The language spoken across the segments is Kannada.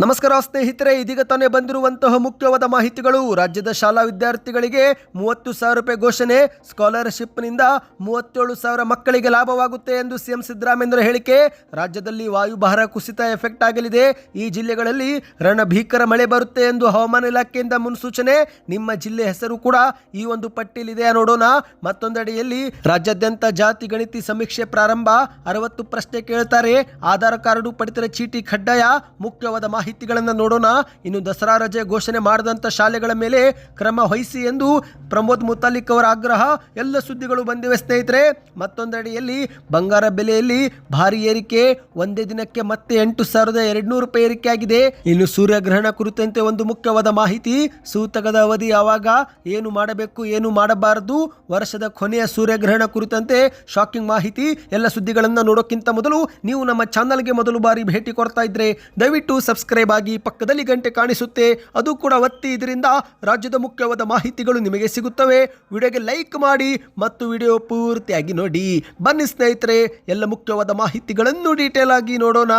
ನಮಸ್ಕಾರ ಸ್ನೇಹಿತರೆ, ಇದೀಗ ತಾನೇ ಬಂದಿರುವಂತಹ ಮುಖ್ಯವಾದ ಮಾಹಿತಿಗಳು. ರಾಜ್ಯದ ಶಾಲಾ ವಿದ್ಯಾರ್ಥಿಗಳಿಗೆ ಮೂವತ್ತು ಸಾವಿರ ರೂಪಾಯಿ ಘೋಷಣೆ, ಸ್ಕಾಲರ್ಶಿಪ್ನಿಂದ ಮೂವತ್ತೇಳು ಸಾವಿರ ಮಕ್ಕಳಿಗೆ ಲಾಭವಾಗುತ್ತೆ ಎಂದು ಸಿಎಂ ಸಿದ್ದರಾಮೇಂದ್ರ ಹೇಳಿಕೆ. ರಾಜ್ಯದಲ್ಲಿ ವಾಯುಭಾರ ಕುಸಿತ ಎಫೆಕ್ಟ್ ಆಗಲಿದೆ. ಈ ಜಿಲ್ಲೆಗಳಲ್ಲಿ ರಣಭೀಕರ ಮಳೆ ಬರುತ್ತೆ ಎಂದು ಹವಾಮಾನ ಇಲಾಖೆಯಿಂದ ಮುನ್ಸೂಚನೆ. ನಿಮ್ಮ ಜಿಲ್ಲೆ ಹೆಸರು ಕೂಡ ಈ ಒಂದು ಪಟ್ಟಿಯಲ್ಲಿದೆ ನೋಡೋಣ. ಮತ್ತೊಂದೆಡೆಯಲ್ಲಿ ರಾಜ್ಯಾದ್ಯಂತ ಜಾತಿ ಗಣಿತಿ ಸಮೀಕ್ಷೆ ಪ್ರಾರಂಭ. ಅರವತ್ತು ಪ್ರಶ್ನೆ ಕೇಳ್ತಾರೆ. ಆಧಾರ್ ಕಾರ್ಡು ಪಡಿತರ ಚೀಟಿ ಕಡ್ಡಾಯ. ಮುಖ್ಯವಾದ ಮಾಹಿತಿಗಳನ್ನು ನೋಡೋಣ. ಇನ್ನು ದಸರಾ ರಜೆ ಘೋಷಣೆ ಮಾಡಿದಂಥ ಶಾಲೆಗಳ ಮೇಲೆ ಕ್ರಮ ವಹಿಸಿ ಎಂದು ಪ್ರಮೋದ್ ಮುತಾಲಿಕ್ ಅವರ ಆಗ್ರಹ. ಎಲ್ಲ ಸುದ್ದಿಗಳು ಬಂದಿವೆ ಸ್ನೇಹಿತರೆ. ಮತ್ತೊಂದೆಡೆಯಲ್ಲಿ ಬಂಗಾರ ಬೆಲೆಯಲ್ಲಿ ಭಾರಿ ಏರಿಕೆ. ಒಂದೇ ದಿನಕ್ಕೆ ಮತ್ತೆ ಎಂಟು ಸಾವಿರದ ಎರಡ್ನೂರು ರೂಪಾಯಿ ಏರಿಕೆ ಆಗಿದೆ. ಇನ್ನು ಸೂರ್ಯಗ್ರಹಣ ಕುರಿತಂತೆ ಒಂದು ಮುಖ್ಯವಾದ ಮಾಹಿತಿ. ಸೂತಕದ ಅವಧಿ ಯಾವಾಗ? ಏನು ಮಾಡಬೇಕು? ಏನು ಮಾಡಬಾರದು? ವರ್ಷದ ಕೊನೆಯ ಸೂರ್ಯಗ್ರಹಣ ಕುರಿತಂತೆ ಶಾಕಿಂಗ್ ಮಾಹಿತಿ. ಎಲ್ಲ ಸುದ್ದಿಗಳನ್ನು ನೋಡೋಕ್ಕಿಂತ ಮೊದಲು ನೀವು ನಮ್ಮ ಚಾನಲ್ಗೆ ಮೊದಲು ಬಾರಿ ಭೇಟಿ ಕೊಡ್ತಾ ಇದ್ರೆ ದಯವಿಟ್ಟು ಸಬ್ಸ್ಕ್ರೈಬ್ ಆಗಿ ಪಕ್ಕದಲ್ಲಿ ಗಂಟೆ ಕಾಣಿಸುತ್ತೆ. ಅದು ಕೂಡ ಒತ್ತಿ ಇದರಿಂದ ರಾಜ್ಯದ ಮುಖ್ಯವಾದ ಮಾಹಿತಿಗಳು ನಿಮಗೆ ಸಿಗುತ್ತವೆ. ವಿಡಿಯೋಗೆ ಲೈಕ್ ಮಾಡಿ ಮತ್ತು ವಿಡಿಯೋ ಪೂರ್ತಿಯಾಗಿ ನೋಡಿ. ಬನ್ನಿ ಸ್ನೇಹಿತರೆ, ಎಲ್ಲ ಮುಖ್ಯವಾದ ಮಾಹಿತಿಗಳನ್ನು ಡೀಟೇಲ್ ಆಗಿ ನೋಡೋಣ.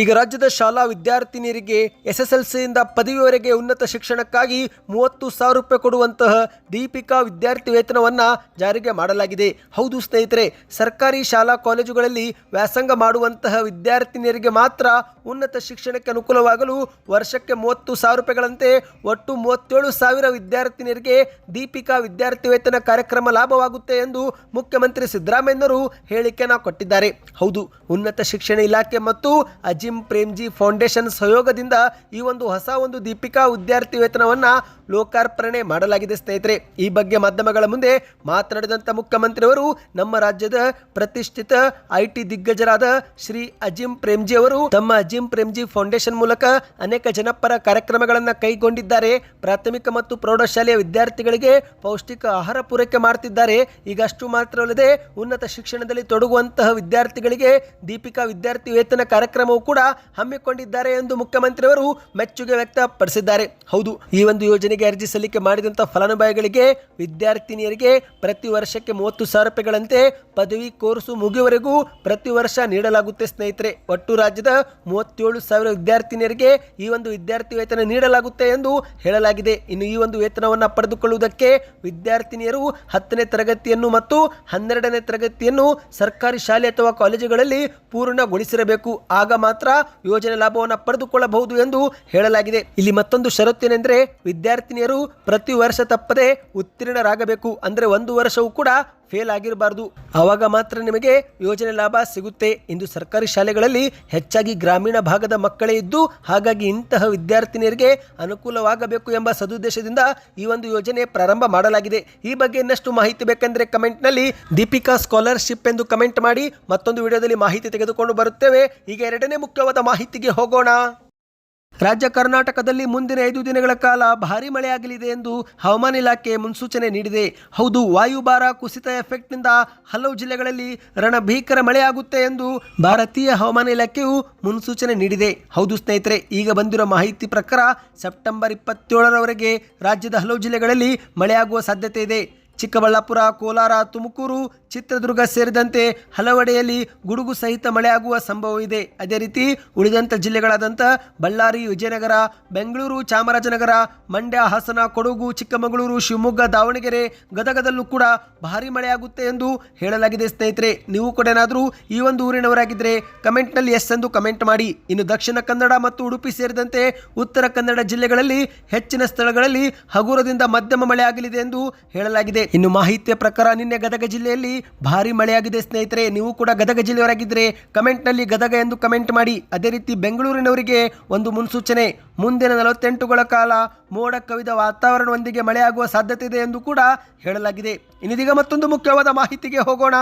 ಈಗ ರಾಜ್ಯದ ಶಾಲಾ ವಿದ್ಯಾರ್ಥಿನಿಯರಿಗೆ ಎಸ್ ಎಸ್ ಎಲ್ ಸಿಯಿಂದ ಪದವಿವರೆಗೆ ಉನ್ನತ ಶಿಕ್ಷಣಕ್ಕಾಗಿ ಮೂವತ್ತು ಸಾವಿರ ರೂಪಾಯಿ ಕೊಡುವಂತಹ ದೀಪಿಕಾ ವಿದ್ಯಾರ್ಥಿ ವೇತನವನ್ನು ಜಾರಿಗೆ ಮಾಡಲಾಗಿದೆ. ಹೌದು ಸ್ನೇಹಿತರೆ, ಸರ್ಕಾರಿ ಶಾಲಾ ಕಾಲೇಜುಗಳಲ್ಲಿ ವ್ಯಾಸಂಗ ಮಾಡುವಂತಹ ವಿದ್ಯಾರ್ಥಿನಿಯರಿಗೆ ಮಾತ್ರ ಉನ್ನತ ಶಿಕ್ಷಣಕ್ಕೆ ಅನುಕೂಲವಾಗಲು ವರ್ಷಕ್ಕೆ ಮೂವತ್ತು ಸಾವಿರ ರೂಪಾಯಿಗಳಂತೆ ಒಟ್ಟು ಮೂವತ್ತೇಳು ಸಾವಿರ ವಿದ್ಯಾರ್ಥಿನಿಯರಿಗೆ ದೀಪಿಕಾ ವಿದ್ಯಾರ್ಥಿ ವೇತನ ಕಾರ್ಯಕ್ರಮ ಲಾಭವಾಗುತ್ತೆ ಎಂದು ಮುಖ್ಯಮಂತ್ರಿ ಸಿದ್ದರಾಮಯ್ಯನವರು ಹೇಳಿಕೆಯನ್ನು ಕೊಟ್ಟಿದ್ದಾರೆ. ಹೌದು, ಉನ್ನತ ಶಿಕ್ಷಣ ಇಲಾಖೆ ಮತ್ತು ಪ್ರೇಮ್ಜಿ ಫೌಂಡೇಶನ್ ಸಹಯೋಗದಿಂದ ಈ ಒಂದು ಹೊಸ ಒಂದು ದೀಪಿಕಾ ವಿದ್ಯಾರ್ಥಿ ವೇತನವನ್ನು ಲೋಕಾರ್ಪಣೆ ಮಾಡಲಾಗಿದೆ ಸ್ನೇಹಿತರೆ. ಈ ಬಗ್ಗೆ ಮಾಧ್ಯಮಗಳ ಮುಂದೆ ಮಾತನಾಡಿದಂಥ ಮುಖ್ಯಮಂತ್ರಿಯವರು ನಮ್ಮ ರಾಜ್ಯದ ಪ್ರತಿಷ್ಠಿತ ಐಟಿ ದಿಗ್ಗಜರಾದ ಶ್ರೀ ಅಜಿಂ ಪ್ರೇಮ್ಜಿ ಅವರು ತಮ್ಮ ಅಜಿಂ ಪ್ರೇಮ್ಜಿ ಫೌಂಡೇಶನ್ ಮೂಲಕ ಅನೇಕ ಜನಪರ ಕಾರ್ಯಕ್ರಮಗಳನ್ನು ಕೈಗೊಂಡಿದ್ದಾರೆ. ಪ್ರಾಥಮಿಕ ಮತ್ತು ಪ್ರೌಢಶಾಲೆಯ ವಿದ್ಯಾರ್ಥಿಗಳಿಗೆ ಪೌಷ್ಟಿಕ ಆಹಾರ ಪೂರೈಕೆ ಮಾಡ್ತಿದ್ದಾರೆ. ಈಗ ಅಷ್ಟು ಮಾತ್ರವಲ್ಲದೆ ಉನ್ನತ ಶಿಕ್ಷಣದಲ್ಲಿ ತೊಡಗುವಂತಹ ವಿದ್ಯಾರ್ಥಿಗಳಿಗೆ ದೀಪಿಕಾ ವಿದ್ಯಾರ್ಥಿ ವೇತನ ಕಾರ್ಯಕ್ರಮವು ಕೂಡ ಹಮ್ಮಿಕೊಂಡಿದ್ದಾರೆ ಎಂದು ಮುಖ್ಯಮಂತ್ರಿಯವರು ಮೆಚ್ಚುಗೆ ವ್ಯಕ್ತಪಡಿಸಿದ್ದಾರೆ. ಹೌದು, ಈ ಒಂದು ಯೋಜನೆಗೆ ಅರ್ಜಿ ಸಲ್ಲಿಕೆ ಮಾಡಿದಂಥ ಫಲಾನುಭವಿಗಳಿಗೆ ವಿದ್ಯಾರ್ಥಿನಿಯರಿಗೆ ಪ್ರತಿ ವರ್ಷಕ್ಕೆ ಮೂವತ್ತು ಸಾವಿರ ರೂಪಾಯಿಗಳಂತೆ ಪದವಿ ಕೋರ್ಸು ಮುಗಿಯುವವರೆಗೂ ಪ್ರತಿ ವರ್ಷ ನೀಡಲಾಗುತ್ತೆ ಸ್ನೇಹಿತರೆ. ಒಟ್ಟು ರಾಜ್ಯದ ಮೂವತ್ತೇಳು ಸಾವಿರ ವಿದ್ಯಾರ್ಥಿನಿಯರಿಗೆ ಈ ಒಂದು ವಿದ್ಯಾರ್ಥಿ ವೇತನ ನೀಡಲಾಗುತ್ತೆ ಎಂದು ಹೇಳಲಾಗಿದೆ. ಇನ್ನು ಈ ಒಂದು ವೇತನವನ್ನು ಪಡೆದುಕೊಳ್ಳುವುದಕ್ಕೆ ವಿದ್ಯಾರ್ಥಿನಿಯರು ಹತ್ತನೇ ತರಗತಿಯನ್ನು ಮತ್ತು ಹನ್ನೆರಡನೇ ತರಗತಿಯನ್ನು ಸರ್ಕಾರಿ ಶಾಲೆ ಅಥವಾ ಕಾಲೇಜುಗಳಲ್ಲಿ ಪೂರ್ಣಗೊಳಿಸಿರಬೇಕು. ಆಗ ಮಾತ್ರ ಯೋಜನೆ ಲಾಭವನ್ನು ಪಡೆದುಕೊಳ್ಳಬಹುದು ಎಂದು ಹೇಳಲಾಗಿದೆ. ಇಲ್ಲಿ ಮತ್ತೊಂದು ಷರತ್ತೇನೆಂದರೆ ವಿದ್ಯಾರ್ಥಿನಿಯರು ಪ್ರತಿ ವರ್ಷ ತಪ್ಪದೆ ಉತ್ತೀರ್ಣರಾಗಬೇಕು ಅಂದರೆ ಒಂದು ವರ್ಷವೂ ಕೂಡ ಫೇಲ್ ಆಗಿರಬಾರ್ದು. ಆವಾಗ ಮಾತ್ರ ನಿಮಗೆ ಯೋಜನೆ ಲಾಭ ಸಿಗುತ್ತೆ. ಇಂದು ಸರ್ಕಾರಿ ಶಾಲೆಗಳಲ್ಲಿ ಹೆಚ್ಚಾಗಿ ಗ್ರಾಮೀಣ ಭಾಗದ ಮಕ್ಕಳೇ ಇದ್ದು ಹಾಗಾಗಿ ಇಂತಹ ವಿದ್ಯಾರ್ಥಿನಿಯರಿಗೆ ಅನುಕೂಲವಾಗಬೇಕು ಎಂಬ ಸದುದ್ದೇಶದಿಂದ ಈ ಒಂದು ಯೋಜನೆ ಪ್ರಾರಂಭ ಮಾಡಲಾಗಿದೆ. ಈ ಬಗ್ಗೆ ಇನ್ನಷ್ಟು ಮಾಹಿತಿ ಬೇಕೆಂದರೆ ಕಮೆಂಟ್ನಲ್ಲಿ ದೀಪಿಕಾ ಸ್ಕಾಲರ್ಶಿಪ್ ಎಂದು ಕಮೆಂಟ್ ಮಾಡಿ ಮತ್ತೊಂದು ವಿಡಿಯೋದಲ್ಲಿ ಮಾಹಿತಿ ತೆಗೆದುಕೊಂಡು ಬರುತ್ತೇವೆ. ಈಗ ಎರಡನೇ ಮುಖ್ಯವಾದ ಮಾಹಿತಿಗೆ ಹೋಗೋಣ. ರಾಜ್ಯ ಕರ್ನಾಟಕದಲ್ಲಿ ಮುಂದಿನ ಐದು ದಿನಗಳ ಕಾಲ ಭಾರಿ ಮಳೆಯಾಗಲಿದೆ ಎಂದು ಹವಾಮಾನ ಇಲಾಖೆ ಮುನ್ಸೂಚನೆ ನೀಡಿದೆ. ಹೌದು ವಾಯುಭಾರ ಕುಸಿತ ಎಫೆಕ್ಟ್ನಿಂದ ಹಲವು ಜಿಲ್ಲೆಗಳಲ್ಲಿ ರಣಭೀಕರ ಮಳೆಯಾಗುತ್ತೆ ಎಂದು ಭಾರತೀಯ ಹವಾಮಾನ ಇಲಾಖೆಯು ಮುನ್ಸೂಚನೆ ನೀಡಿದೆ. ಹೌದು ಸ್ನೇಹಿತರೆ, ಈಗ ಬಂದಿರುವ ಮಾಹಿತಿ ಪ್ರಕಾರ ಸೆಪ್ಟೆಂಬರ್ ಇಪ್ಪತ್ತೇಳರವರೆಗೆ ರಾಜ್ಯದ ಹಲವು ಜಿಲ್ಲೆಗಳಲ್ಲಿ ಮಳೆಯಾಗುವ ಸಾಧ್ಯತೆ ಇದೆ. ಚಿಕ್ಕಬಳ್ಳಾಪುರ, ಕೋಲಾರ, ತುಮಕೂರು, ಚಿತ್ರದುರ್ಗ ಸೇರಿದಂತೆ ಹಲವೆಡೆಯಲ್ಲಿ ಗುಡುಗು ಸಹಿತ ಮಳೆಯಾಗುವ ಸಂಭವವಿದೆ ಅದೇ ರೀತಿ ಉಳಿದಂಥ ಜಿಲ್ಲೆಗಳಾದಂಥ ಬಳ್ಳಾರಿ, ವಿಜಯನಗರ, ಬೆಂಗಳೂರು, ಚಾಮರಾಜನಗರ, ಮಂಡ್ಯ, ಹಾಸನ, ಕೊಡಗು, ಚಿಕ್ಕಮಗಳೂರು, ಶಿವಮೊಗ್ಗ, ದಾವಣಗೆರೆ ಗದಗದಲ್ಲೂ ಕೂಡ ಭಾರಿ ಮಳೆಯಾಗುತ್ತೆ ಎಂದು ಹೇಳಲಾಗಿದೆ ಸ್ನೇಹಿತರೆ. ನೀವು ಕೂಡ ಏನಾದರೂ ಈ ಒಂದು ಊರಿನವರಾಗಿದ್ದರೆ ಕಮೆಂಟ್ನಲ್ಲಿ ಎಸ್ ಎಂದು ಕಮೆಂಟ್ ಮಾಡಿ. ಇನ್ನು ದಕ್ಷಿಣ ಕನ್ನಡ ಮತ್ತು ಉಡುಪಿ ಸೇರಿದಂತೆ ಉತ್ತರ ಕನ್ನಡ ಜಿಲ್ಲೆಗಳಲ್ಲಿ ಹೆಚ್ಚಿನ ಸ್ಥಳಗಳಲ್ಲಿ ಹಗುರದಿಂದ ಮಧ್ಯಮ ಮಳೆಯಾಗಲಿದೆ ಎಂದು ಹೇಳಲಾಗಿದೆ. ಇನ್ನು ಮಾಹಿತಿಯ ಪ್ರಕಾರ ನಿನ್ನೆ ಗದಗ ಜಿಲ್ಲೆಯಲ್ಲಿ ಭಾರಿ ಮಳೆಯಾಗಿದೆ ಸ್ನೇಹಿತರೆ. ನೀವು ಕೂಡ ಗದಗ ಜಿಲ್ಲೆಯವರಾಗಿದ್ದರೆ ಕಮೆಂಟ್ನಲ್ಲಿ ಗದಗ ಎಂದು ಕಮೆಂಟ್ ಮಾಡಿ. ಅದೇ ರೀತಿ ಬೆಂಗಳೂರಿನವರಿಗೆ ಒಂದು ಮುನ್ಸೂಚನೆ. ಮುಂದಿನ ನಲವತ್ತೆಂಟುಗಳ ಕಾಲ ಮೋಡ ಕವಿದ ವಾತಾವರಣದೊಂದಿಗೆ ಮಳೆಯಾಗುವ ಸಾಧ್ಯತೆ ಇದೆ ಎಂದು ಕೂಡ ಹೇಳಲಾಗಿದೆ. ಇನ್ನಿದೀಗ ಮತ್ತೊಂದು ಮುಖ್ಯವಾದ ಮಾಹಿತಿಗೆ ಹೋಗೋಣ.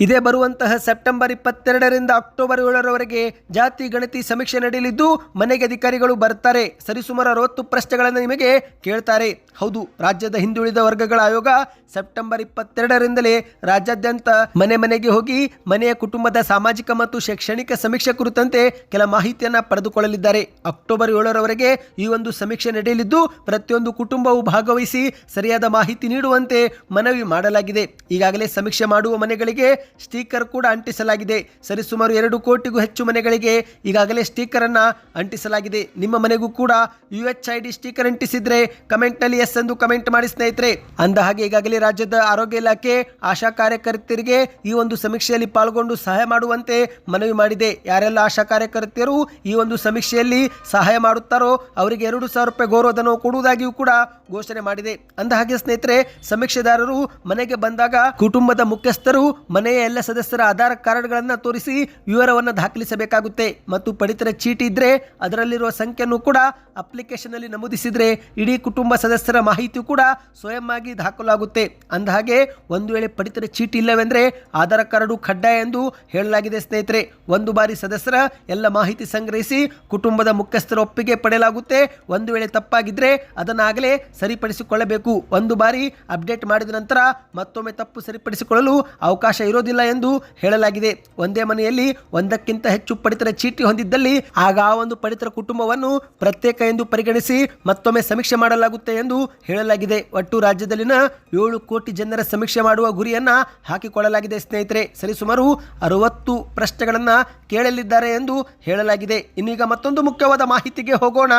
ಇದೇ ಬರುವಂತಹ ಸೆಪ್ಟೆಂಬರ್ ಇಪ್ಪತ್ತೆರಡರಿಂದ ಅಕ್ಟೋಬರ್ ಏಳರವರೆಗೆ ಜಾತಿ ಗಣತಿ ಸಮೀಕ್ಷೆ ನಡೆಯಲಿದ್ದು, ಮನೆಗೆ ಅಧಿಕಾರಿಗಳು ಬರ್ತಾರೆ. ಸರಿಸುಮಾರು ಅರವತ್ತು ಪ್ರಶ್ನೆಗಳನ್ನು ನಿಮಗೆ ಕೇಳ್ತಾರೆ. ಹೌದು, ರಾಜ್ಯದ ಹಿಂದುಳಿದ ವರ್ಗಗಳ ಆಯೋಗ ಸೆಪ್ಟೆಂಬರ್ ಇಪ್ಪತ್ತೆರಡರಿಂದಲೇ ರಾಜ್ಯಾದ್ಯಂತ ಮನೆ ಮನೆಗೆ ಹೋಗಿ ಮನೆಯ ಕುಟುಂಬದ ಸಾಮಾಜಿಕ ಮತ್ತು ಶೈಕ್ಷಣಿಕ ಸಮೀಕ್ಷೆ ಕುರಿತಂತೆ ಕೆಲ ಮಾಹಿತಿಯನ್ನು ಪಡೆದುಕೊಳ್ಳಲಿದ್ದಾರೆ. ಅಕ್ಟೋಬರ್ ಏಳರವರೆಗೆ ಈ ಒಂದು ಸಮೀಕ್ಷೆ ನಡೆಯಲಿದ್ದು, ಪ್ರತಿಯೊಂದು ಕುಟುಂಬವು ಭಾಗವಹಿಸಿ ಸರಿಯಾದ ಮಾಹಿತಿ ನೀಡುವಂತೆ ಮನವಿ ಮಾಡಲಾಗಿದೆ. ಈಗಾಗಲೇ ಸಮೀಕ್ಷೆ ಮಾಡುವ ಮನೆಗಳಿಗೆ ಸ್ಟಿಕ್ಕರ್ ಕೂಡ ಅಂಟಿಸಲಾಗಿದೆ. ಸರಿಸುಮಾರು ಎರಡು ಕೋಟಿಗೂ ಹೆಚ್ಚು ಮನೆಗಳಿಗೆ ಈಗಾಗಲೇ ಸ್ಟಿಕ್ಕರ್ ಅನ್ನ ಅಂಟಿಸಲಾಗಿದೆ. ನಿಮ್ಮ ಮನೆಗೂ ಕೂಡ U H I D sticker ಅಂಟಿಸಿದ್ರೆ ಕಮೆಂಟ್ನಲ್ಲಿ ಎಸ್ ಎಂದು ಕಮೆಂಟ್ ಮಾಡಿ ಸ್ನೇಹಿತರೆ. ಅಂದ ಹಾಗೆ ಈಗಾಗಲೇ ರಾಜ್ಯದ ಆರೋಗ್ಯ ಇಲಾಖೆ, ಆಶಾ ಕಾರ್ಯಕರ್ತೆಯರಿಗೆ ಈ ಒಂದು ಸಮೀಕ್ಷೆಯಲ್ಲಿ ಪಾಲ್ಗೊಂಡು ಸಹಾಯ ಮಾಡುವಂತೆ ಮನವಿ ಮಾಡಿದೆ. ಯಾರೆಲ್ಲ ಆಶಾ ಕಾರ್ಯಕರ್ತೆಯರು ಈ ಒಂದು ಸಮೀಕ್ಷೆಯಲ್ಲಿ ಸಹಾಯ ಮಾಡುತ್ತಾರೋ ಅವರಿಗೆ ಎರಡು ಸಾವಿರ ರೂಪಾಯಿ ಗೌರವಧನ ಕೊಡುವುದಾಗಿಯೂ ಕೂಡ ಘೋಷಣೆ ಮಾಡಿದೆ. ಅಂದ ಹಾಗೆ ಸ್ನೇಹಿತರೆ, ಸಮೀಕ್ಷೆದಾರರು ಮನೆಗೆ ಬಂದಾಗ ಕುಟುಂಬದ ಮುಖ್ಯಸ್ಥರು ಮನೆಯ ಎಲ್ಲ ಸದಸ್ಯರ ಆಧಾರ್ ಕಾರ್ಡ್ಗಳನ್ನು ತೋರಿಸಿ ವಿವರವನ್ನು ದಾಖಲಿಸಬೇಕಾಗುತ್ತೆ. ಮತ್ತು ಪಡಿತರ ಚೀಟಿ ಇದ್ರೆ ಅದರಲ್ಲಿರುವ ಸಂಖ್ಯೆಯನ್ನು ಕೂಡ ಅಪ್ಲಿಕೇಶನ್ ಅಲ್ಲಿ ನಮೂದಿಸಿದ್ರೆ ಇಡೀ ಕುಟುಂಬ ಸದಸ್ಯರ ಮಾಹಿತಿ ಕೂಡ ಸ್ವಯಂ ಆಗಿ ದಾಖಲಾಗುತ್ತೆ. ಅಂದಹಾಗೆ, ಒಂದು ವೇಳೆ ಪಡಿತರ ಚೀಟಿ ಇಲ್ಲವೆಂದರೆ ಆಧಾರ್ ಕಾರ್ಡು ಕಡ್ಡಾಯ ಎಂದು ಹೇಳಲಾಗಿದೆ ಸ್ನೇಹಿತರೆ. ಒಂದು ಬಾರಿ ಸದಸ್ಯರ ಎಲ್ಲ ಮಾಹಿತಿ ಸಂಗ್ರಹಿಸಿ ಕುಟುಂಬದ ಮುಖ್ಯಸ್ಥರ ಒಪ್ಪಿಗೆ ಪಡೆಯಲಾಗುತ್ತೆ. ಒಂದು ವೇಳೆ ತಪ್ಪಾಗಿದ್ರೆ ಅದನ್ನಾಗಲೇ ಸರಿಪಡಿಸಿಕೊಳ್ಳಬೇಕು. ಒಂದು ಬಾರಿ ಅಪ್ಡೇಟ್ ಮಾಡಿದ ನಂತರ ಮತ್ತೊಮ್ಮೆ ತಪ್ಪು ಸರಿಪಡಿಸಿಕೊಳ್ಳಲು ಅವಕಾಶ ಇರೋದಿಲ್ಲ ಎಂದು ಹೇಳಲಾಗಿದೆ. ಒಂದೇ ಮನೆಯಲ್ಲಿ ಒಂದಕ್ಕಿಂತ ಹೆಚ್ಚು ಪಡಿತರ ಚೀಟಿ ಹೊಂದಿದ್ದಲ್ಲಿ ಆಗ ಆ ಒಂದು ಪಡಿತರ ಕುಟುಂಬವನ್ನು ಪ್ರತ್ಯೇಕ ಎಂದು ಪರಿಗಣಿಸಿ ಮತ್ತೊಮ್ಮೆ ಸಮೀಕ್ಷೆ ಮಾಡಲಾಗುತ್ತೆ ಎಂದು ಹೇಳಲಾಗಿದೆ. ಒಟ್ಟು ರಾಜ್ಯದಲ್ಲಿನ ಏಳು ಕೋಟಿ ಜನರ ಸಮೀಕ್ಷೆ ಮಾಡುವ ಗುರಿಯನ್ನ ಹಾಕಿಕೊಳ್ಳಲಾಗಿದೆ ಸ್ನೇಹಿತರೆ. ಸರಿಸುಮಾರು ಅರವತ್ತು ಪ್ರಶ್ನೆಗಳನ್ನ ಕೇಳಲಿದ್ದಾರೆ ಎಂದು ಹೇಳಲಾಗಿದೆ. ಇನ್ನೀಗ ಮತ್ತೊಂದು ಮುಖ್ಯವಾದ ಮಾಹಿತಿಗೆ ಹೋಗೋಣ.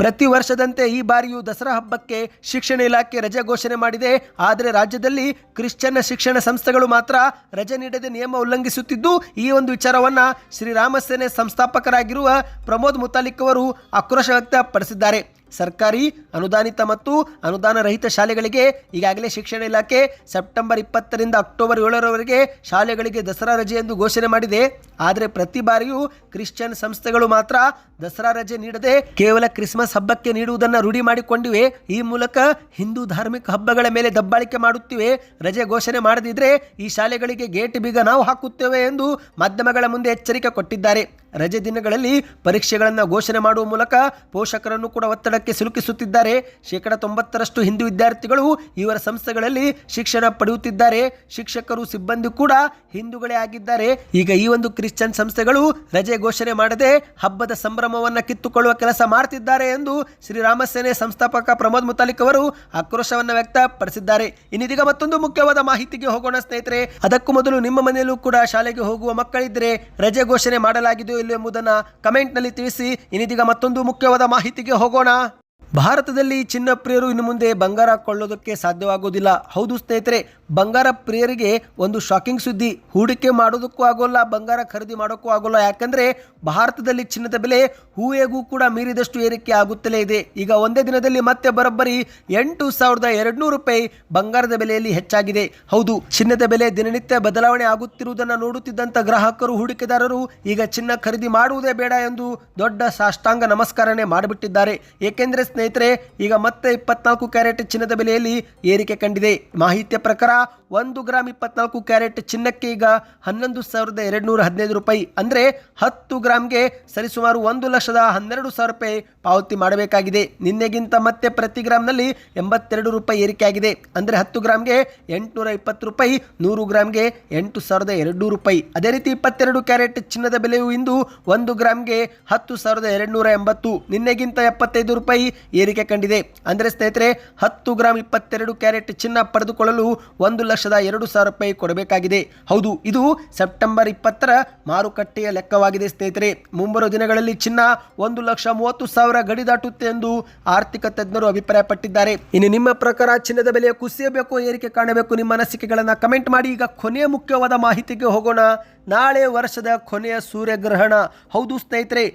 ಪ್ರತಿ ವರ್ಷದಂತೆ ಈ ಬಾರಿಯೂ ದಸರಾ ಹಬ್ಬಕ್ಕೆ ಶಿಕ್ಷಣ ಇಲಾಖೆ ರಜೆ ಘೋಷಣೆ ಮಾಡಿದೆ. ಆದರೆ ರಾಜ್ಯದಲ್ಲಿ ಕ್ರಿಶ್ಚಿಯನ್ ಶಿಕ್ಷಣ ಸಂಸ್ಥೆಗಳು ಮಾತ್ರ ರಜೆ ನೀಡದೆ ನಿಯಮ ಉಲ್ಲಂಘಿಸುತ್ತಿದ್ದು, ಈ ಒಂದು ವಿಚಾರವನ್ನ ಶ್ರೀರಾಮ ಸೇನೆ ಸಂಸ್ಥಾಪಕರಾಗಿರುವ ಪ್ರಮೋದ್ ಮುತಾಲಿಕ್ ಅವರು ಆಕ್ರೋಶ ವ್ಯಕ್ತಪಡಿಸಿದ್ದಾರೆ. ಸರ್ಕಾರಿ, ಅನುದಾನಿತ ಮತ್ತು ಅನುದಾನ ರಹಿತ ಶಾಲೆಗಳಿಗೆ ಈಗಾಗಲೇ ಶಿಕ್ಷಣ ಇಲಾಖೆ ಸೆಪ್ಟೆಂಬರ್ ಇಪ್ಪತ್ತರಿಂದ ಅಕ್ಟೋಬರ್ ಏಳರವರೆಗೆ ಶಾಲೆಗಳಿಗೆ ದಸರಾ ರಜೆ ಎಂದು ಘೋಷಣೆ ಮಾಡಿದೆ. ಆದರೆ ಪ್ರತಿ ಬಾರಿಯೂ ಕ್ರಿಶ್ಚಿಯನ್ ಸಂಸ್ಥೆಗಳು ಮಾತ್ರ ದಸರಾ ರಜೆ ನೀಡದೆ ಕೇವಲ ಕ್ರಿಸ್ಮಸ್ ಹಬ್ಬಕ್ಕೆ ನೀಡುವುದನ್ನು ರೂಢಿ ಮಾಡಿಕೊಂಡಿವೆ. ಈ ಮೂಲಕ ಹಿಂದೂ ಧಾರ್ಮಿಕ ಹಬ್ಬಗಳ ಮೇಲೆ ದಬ್ಬಾಳಿಕೆ ಮಾಡುತ್ತಿವೆ. ರಜೆ ಘೋಷಣೆ ಮಾಡದಿದ್ರೆ ಈ ಶಾಲೆಗಳಿಗೆ ಗೇಟ್ ಬೀಗ ನಾವು ಹಾಕುತ್ತೇವೆ ಎಂದು ಮಾಧ್ಯಮಗಳ ಮುಂದೆ ಎಚ್ಚರಿಕೆ ಕೊಟ್ಟಿದ್ದಾರೆ. ರಜೆ ದಿನಗಳಲ್ಲಿ ಪರೀಕ್ಷೆಗಳನ್ನು ಘೋಷಣೆ ಮಾಡುವ ಮೂಲಕ ಪೋಷಕರನ್ನು ಕೂಡ ಒತ್ತಡಕ್ಕೆ ಸಿಲುಕಿಸುತ್ತಿದ್ದಾರೆ. ಶೇಕಡ ತೊಂಬತ್ತರಷ್ಟು ಹಿಂದೂ ವಿದ್ಯಾರ್ಥಿಗಳು ಇವರ ಸಂಸ್ಥೆಗಳಲ್ಲಿ ಶಿಕ್ಷಣ ಪಡೆಯುತ್ತಿದ್ದಾರೆ. ಶಿಕ್ಷಕರು, ಸಿಬ್ಬಂದಿ ಕೂಡ ಹಿಂದೂಗಳೇ ಆಗಿದ್ದಾರೆ. ಈಗ ಈ ಒಂದು ಕ್ರಿಶ್ಚಿಯನ್ ಸಂಸ್ಥೆಗಳು ರಜೆ ಘೋಷಣೆ ಮಾಡದೆ ಹಬ್ಬದ ಸಂಭ್ರಮವನ್ನು ಕಿತ್ತುಕೊಳ್ಳುವ ಕೆಲಸ ಮಾಡ್ತಿದ್ದಾರೆ ಎಂದು ಶ್ರೀರಾಮ ಸೇನೆ ಸಂಸ್ಥಾಪಕ ಪ್ರಮೋದ್ ಮುತಾಲಿಕ್ ಅವರು ಆಕ್ರೋಶವನ್ನು ವ್ಯಕ್ತಪಡಿಸಿದ್ದಾರೆ. ಇನ್ನಿದೀಗ ಮತ್ತೊಂದು ಮುಖ್ಯವಾದ ಮಾಹಿತಿಗೆ ಹೋಗೋಣ ಸ್ನೇಹಿತರೆ. ಅದಕ್ಕೂ ಮೊದಲು ನಿಮ್ಮ ಮನೆಯಲ್ಲೂ ಕೂಡ ಶಾಲೆಗೆ ಹೋಗುವ ಮಕ್ಕಳಿದ್ರೆ ರಜೆ ಘೋಷಣೆ ಮಾಡಲಾಗಿದೆಯೋ ಎಂಬುದನ್ನ ಕಮೆಂಟ್ನಲ್ಲಿ ತಿಳಿಸಿ. ಇನ್ನಿದೀಗ ಮತ್ತೊಂದು ಮುಖ್ಯವಾದ ಮಾಹಿತಿಗೆ ಹೋಗೋಣ. ಭಾರತದಲ್ಲಿ ಚಿನ್ನ ಪ್ರಿಯರು ಇನ್ನು ಮುಂದೆ ಬಂಗಾರ ಕೊಳ್ಳೋದಕ್ಕೆ ಸಾಧ್ಯವಾಗೋದಿಲ್ಲ. ಹೌದು ಸ್ನೇಹಿತರೆ, ಬಂಗಾರ ಪ್ರಿಯರಿಗೆ ಒಂದು ಶಾಕಿಂಗ್ ಸುದ್ದಿ. ಹೂಡಿಕೆ ಮಾಡೋದಕ್ಕೂ ಆಗೋಲ್ಲ, ಬಂಗಾರ ಖರೀದಿ ಮಾಡೋಕ್ಕೂ ಆಗೋಲ್ಲ. ಯಾಕಂದರೆ ಭಾರತದಲ್ಲಿ ಚಿನ್ನದ ಬೆಲೆ ಹೂವೆಗೂ ಕೂಡ ಮೀರಿದಷ್ಟು ಏರಿಕೆ ಆಗುತ್ತಲೇ ಇದೆ. ಈಗ ಒಂದೇ ದಿನದಲ್ಲಿ ಮತ್ತೆ ಬರೋಬ್ಬರಿ ಎಂಟು ಸಾವಿರದ ಎರಡುನೂರು ರೂಪಾಯಿ ಬಂಗಾರದ ಬೆಲೆಯಲ್ಲಿ ಹೆಚ್ಚಾಗಿದೆ. ಹೌದು, ಚಿನ್ನದ ಬೆಲೆ ದಿನನಿತ್ಯ ಬದಲಾವಣೆ ಆಗುತ್ತಿರುವುದನ್ನು ನೋಡುತ್ತಿದ್ದಂಥ ಗ್ರಾಹಕರು, ಹೂಡಿಕೆದಾರರು ಈಗ ಚಿನ್ನ ಖರೀದಿ ಮಾಡುವುದೇ ಬೇಡ ಎಂದು ದೊಡ್ಡ ಸಾಷ್ಟಾಂಗ ನಮಸ್ಕಾರನೇ ಮಾಡಿಬಿಟ್ಟಿದ್ದಾರೆ. ಏಕೆಂದರೆ ಸ್ನೇಹಿತರೆ ಈಗ ಮತ್ತೆ ಇಪ್ಪತ್ನಾಲ್ಕು ಕ್ಯಾರೆಟ್ ಚಿನ್ನದ ಬೆಲೆಯಲ್ಲಿ ಏರಿಕೆ ಕಂಡಿದೆ. ಮಾಹಿತಿಯ ಪ್ರಕಾರ ಒಂದು ಗ್ರಾಮ್ ಇಪ್ಪತ್ನಾಲ್ಕು ಕ್ಯಾರೆಟ್ ಚಿನ್ನಕ್ಕೆ ಈಗ ಹನ್ನೊಂದು ಸಾವಿರದ ಎರಡುನೂರ ಹದಿನೈದು ರೂಪಾಯಿ. ಅಂದರೆ ಹತ್ತು ಗ್ರಾಮ್ಗೆ ಸರಿಸುಮಾರು ಒಂದು ಲಕ್ಷದ ಹನ್ನೆರಡು ಸಾವಿರ ರೂಪಾಯಿ ಪಾವತಿ ಮಾಡಬೇಕಾಗಿದೆ. ನಿನ್ನೆಗಿಂತ ಮತ್ತೆ ಪ್ರತಿ ಗ್ರಾಮ್ನಲ್ಲಿ ಎಂಬತ್ತೆರಡು ರೂಪಾಯಿ ಏರಿಕೆಯಾಗಿದೆ. ಅಂದರೆ ಹತ್ತು ಗ್ರಾಮ್ಗೆ ಎಂಟುನೂರ ಇಪ್ಪತ್ತು ರೂಪಾಯಿ, ನೂರು ಗ್ರಾಮ್ಗೆ ಎಂಟು ಸಾವಿರದ ಎರಡು ರೂಪಾಯಿ. ಅದೇ ರೀತಿ ಇಪ್ಪತ್ತೆರಡು ಕ್ಯಾರೆಟ್ ಚಿನ್ನದ ಬೆಲೆಯು ಇಂದು ಒಂದು ಗ್ರಾಮ್ಗೆ ಹತ್ತು ಸಾವಿರದ ಎರಡುನೂರ ಎಂಬತ್ತು. ನಿನ್ನೆಗಿಂತ ಎಪ್ಪತ್ತೈದು ರೂಪಾಯಿ ಏರಿಕೆ ಕಂಡಿದೆ. ಅಂದರೆ ಸ್ನೇಹಿತರೆ, ಹತ್ತು ಗ್ರಾಮ್ ಇಪ್ಪತ್ತೆರಡು ಕ್ಯಾರೆಟ್ ಚಿನ್ನ ಪಡೆದುಕೊಳ್ಳಲು ಒಂದು ಲಕ್ಷದ ಎರಡು ಸಾವಿರ ರೂಪಾಯಿ ಕೊಡಬೇಕಾಗಿದೆ. ಹೌದು, ಇದು ಸೆಪ್ಟೆಂಬರ್ ಇಪ್ಪತ್ತರ ಮಾರುಕಟ್ಟೆಯ ಲೆಕ್ಕವಾಗಿದೆ ಸ್ನೇಹಿತರೆ. ಮುಂಬರುವ ದಿನಗಳಲ್ಲಿ ಚಿನ್ನ ಒಂದು ಲಕ್ಷ ಮೂವತ್ತು ಸಾವಿರ ಗಡಿ ದಾಟುತ್ತೆ ಎಂದು ಆರ್ಥಿಕ ತಜ್ಞರು ಅಭಿಪ್ರಾಯಪಟ್ಟಿದ್ದಾರೆ. ಇನ್ನು ನಿಮ್ಮ ಪ್ರಕಾರ ಚಿನ್ನದ ಬೆಲೆ ಕುಸಿಯಬೇಕು, ಏರಿಕೆ ಕಾಣಬೇಕು, ನಿಮ್ಮ ಅನಿಸಿಕೆಗಳನ್ನ ಕಮೆಂಟ್ ಮಾಡಿ. ಈಗ ಕೊನೆಯ ಮುಖ್ಯವಾದ ಮಾಹಿತಿಗೆ ಹೋಗೋಣ. ನಾಳೆ ವರ್ಷದ ಕೊನೆಯ ಸೂರ್ಯಗ್ರಹಣ. ಹೌದು ಸ್ನೇಹಿತರೆ.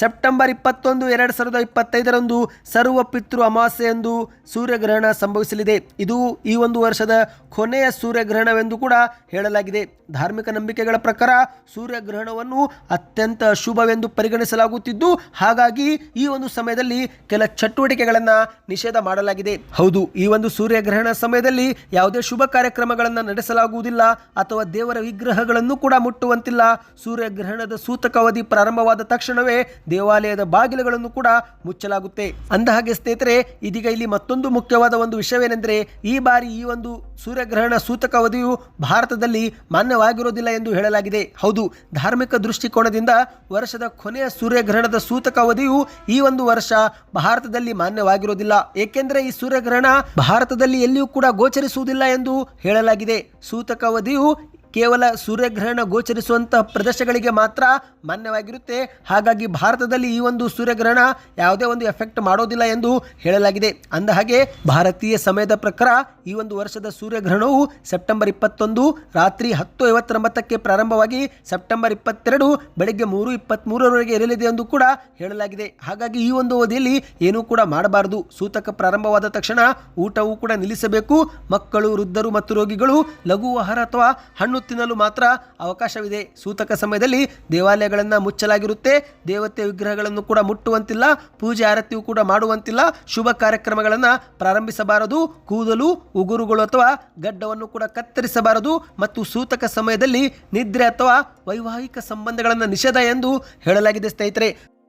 ಸೆಪ್ಟೆಂಬರ್ ಇಪ್ಪತ್ತೊಂದು, ಎರಡು ಸಾವಿರದ ಇಪ್ಪತ್ತೈದರಂದು ಸರ್ವ ಪಿತೃ ಅಮಾಸೆಯಂದು ಎಂದು ಸೂರ್ಯಗ್ರಹಣ ಸಂಭವಿಸಲಿದೆ. ಇದು ಈ ಒಂದು ವರ್ಷದ ಕೊನೆಯ ಸೂರ್ಯಗ್ರಹಣವೆಂದು ಕೂಡ ಹೇಳಲಾಗಿದೆ. ಧಾರ್ಮಿಕ ನಂಬಿಕೆಗಳ ಪ್ರಕಾರ ಸೂರ್ಯಗ್ರಹಣವನ್ನು ಅತ್ಯಂತ ಶುಭವೆಂದು ಪರಿಗಣಿಸಲಾಗುತ್ತಿದ್ದು, ಹಾಗಾಗಿ ಈ ಒಂದು ಸಮಯದಲ್ಲಿ ಕೆಲ ಚಟುವಟಿಕೆಗಳನ್ನು ನಿಷೇಧ ಮಾಡಲಾಗಿದೆ. ಹೌದು, ಈ ಒಂದು ಸೂರ್ಯಗ್ರಹಣ ಸಮಯದಲ್ಲಿ ಯಾವುದೇ ಶುಭ ಕಾರ್ಯಕ್ರಮಗಳನ್ನು ನಡೆಸಲಾಗುವುದಿಲ್ಲ ಅಥವಾ ದೇವರ ವಿಗ್ರಹಗಳನ್ನು ಕೂಡ ಮುಟ್ಟುವಂತಿಲ್ಲ. ಸೂರ್ಯಗ್ರಹಣದ ಸೂತಕಾವಧಿ ಪ್ರಾರಂಭವಾದ ತಕ್ಷಣವೇ ದೇವಾಲಯದ ಬಾಗಿಲುಗಳನ್ನು ಕೂಡ ಮುಚ್ಚಲಾಗುತ್ತೆ. ಅಂದ ಹಾಗೆ ಸ್ನೇಹಿತರೆ, ಇದೀಗ ಇಲ್ಲಿ ಮತ್ತೊಂದು ಮುಖ್ಯವಾದ ಒಂದು ವಿಷಯವೇನೆಂದರೆ, ಈ ಬಾರಿ ಈ ಒಂದು ಸೂರ್ಯಗ್ರಹಣ ಸೂತಕ ಅವಧಿಯು ಭಾರತದಲ್ಲಿ ಮಾನ್ಯವಾಗಿರೋದಿಲ್ಲ ಎಂದು ಹೇಳಲಾಗಿದೆ. ಹೌದು, ಧಾರ್ಮಿಕ ದೃಷ್ಟಿಕೋನದಿಂದ ವರ್ಷದ ಕೊನೆಯ ಸೂರ್ಯಗ್ರಹಣದ ಸೂತಕ ಅವಧಿಯು ಈ ಒಂದು ವರ್ಷ ಭಾರತದಲ್ಲಿ ಮಾನ್ಯವಾಗಿರೋದಿಲ್ಲ. ಏಕೆಂದರೆ, ಈ ಸೂರ್ಯಗ್ರಹಣ ಭಾರತದಲ್ಲಿ ಎಲ್ಲಿಯೂ ಕೂಡ ಗೋಚರಿಸುವುದಿಲ್ಲ ಎಂದು ಹೇಳಲಾಗಿದೆ. ಸೂತಕ ಅವಧಿಯು ಕೇವಲ ಸೂರ್ಯಗ್ರಹಣ ಗೋಚರಿಸುವಂತಹ ಪ್ರದೇಶಗಳಿಗೆ ಮಾತ್ರ ಮಾನ್ಯವಾಗಿರುತ್ತೆ. ಹಾಗಾಗಿ ಭಾರತದಲ್ಲಿ ಈ ಒಂದು ಸೂರ್ಯಗ್ರಹಣ ಯಾವುದೇ ಒಂದು ಎಫೆಕ್ಟ್ ಮಾಡೋದಿಲ್ಲ ಎಂದು ಹೇಳಲಾಗಿದೆ. ಅಂದ ಹಾಗೆ ಭಾರತೀಯ ಸಮಯದ ಪ್ರಕಾರ ಈ ಒಂದು ವರ್ಷದ ಸೂರ್ಯಗ್ರಹಣವು ಸೆಪ್ಟೆಂಬರ್ ಇಪ್ಪತ್ತೊಂದು ರಾತ್ರಿ ಹತ್ತು ಐವತ್ತೊಂಬತ್ತಕ್ಕೆ ಪ್ರಾರಂಭವಾಗಿ ಸೆಪ್ಟೆಂಬರ್ ಇಪ್ಪತ್ತೆರಡು ಬೆಳಗ್ಗೆ ಮೂರು ಇಪ್ಪತ್ತ್ಮೂರರವರೆಗೆ ಇರಲಿದೆ ಎಂದು ಕೂಡ ಹೇಳಲಾಗಿದೆ. ಹಾಗಾಗಿ ಈ ಒಂದು ಅವಧಿಯಲ್ಲಿ ಏನೂ ಕೂಡ ಮಾಡಬಾರದು. ಸೂತಕ ಪ್ರಾರಂಭವಾದ ತಕ್ಷಣ ಊಟವೂ ಕೂಡ ನಿಲ್ಲಿಸಬೇಕು. ಮಕ್ಕಳು, ವೃದ್ಧರು ಮತ್ತು ರೋಗಿಗಳು ಲಘು ಆಹಾರ ಅಥವಾ ಹಣ್ಣು ತಿನ್ನಲು ಮಾತ್ರ ಅವಕಾಶವಿದೆ. ಸೂತಕ ಸಮಯದಲ್ಲಿ ದೇವಾಲಯಗಳನ್ನು ಮುಚ್ಚಲಾಗಿರುತ್ತೆ. ದೇವತೆ ವಿಗ್ರಹಗಳನ್ನು ಕೂಡ ಮುಟ್ಟುವಂತಿಲ್ಲ. ಪೂಜೆ ಆರತಿಯು ಕೂಡ ಮಾಡುವಂತಿಲ್ಲ. ಶುಭ ಕಾರ್ಯಕ್ರಮಗಳನ್ನು ಪ್ರಾರಂಭಿಸಬಾರದು. ಕೂದಲು, ಉಗುರುಗಳು ಅಥವಾ ಗಡ್ಡವನ್ನು ಕೂಡ ಕತ್ತರಿಸಬಾರದು. ಮತ್ತು ಸೂತಕ ಸಮಯದಲ್ಲಿ ನಿದ್ರೆ ಅಥವಾ ವೈವಾಹಿಕ ಸಂಬಂಧಗಳನ್ನು ನಿಷೇಧ ಎಂದು ಹೇಳಲಾಗಿದೆ ಸ್ನೇಹಿತರೆ.